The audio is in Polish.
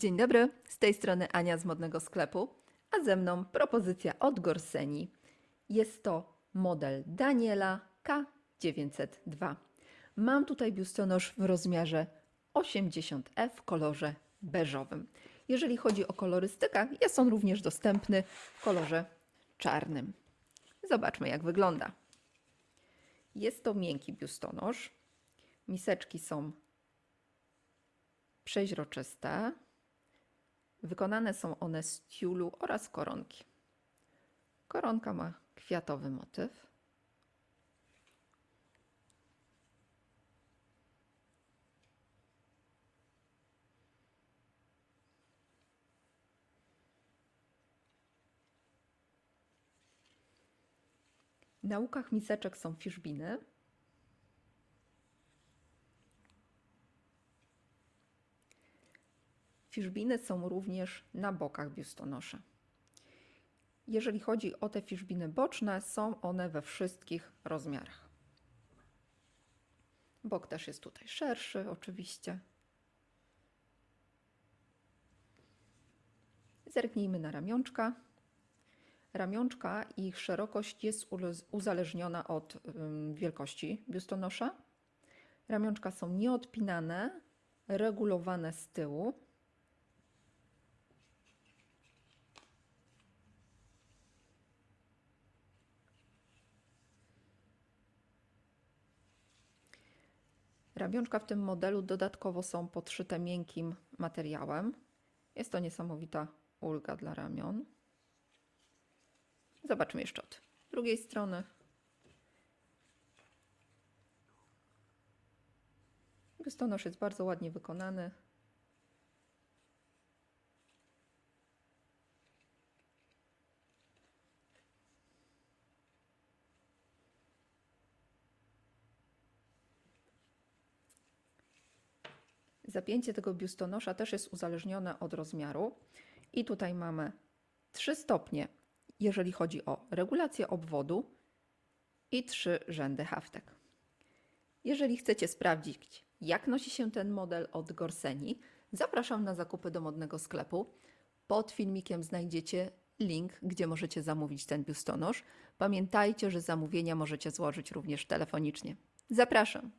Dzień dobry, z tej strony Ania z modnego sklepu, a ze mną propozycja od Gorseni. Jest to model Daniela K902. Mam tutaj biustonosz w rozmiarze 80E w kolorze beżowym. Jeżeli chodzi o kolorystykę, jest on również dostępny w kolorze czarnym. Zobaczmy jak wygląda. Jest to miękki biustonosz. Miseczki są przeźroczyste. Wykonane są one z tiulu oraz koronki. Koronka ma kwiatowy motyw. Na łukach miseczek są fiszbiny. Fiszbiny są również na bokach biustonosza. Jeżeli chodzi o te fiszbiny boczne, są one we wszystkich rozmiarach. Bok też jest tutaj szerszy, oczywiście. Zerknijmy na ramionczka. Ramionczka ich szerokość jest uzależniona od wielkości biustonosza. Ramionczka są nieodpinane, regulowane z tyłu. Ramionczka w tym modelu dodatkowo są podszyte miękkim materiałem. Jest to niesamowita ulga dla ramion. Zobaczmy jeszcze od drugiej strony. Biustonosz jest bardzo ładnie wykonany. Zapięcie tego biustonosza też jest uzależnione od rozmiaru. I tutaj mamy 3 stopnie, jeżeli chodzi o regulację obwodu i 3 rzędy haftek. Jeżeli chcecie sprawdzić, jak nosi się ten model od Gorseni, zapraszam na zakupy do modnego sklepu. Pod filmikiem znajdziecie link, gdzie możecie zamówić ten biustonosz. Pamiętajcie, że zamówienia możecie złożyć również telefonicznie. Zapraszam.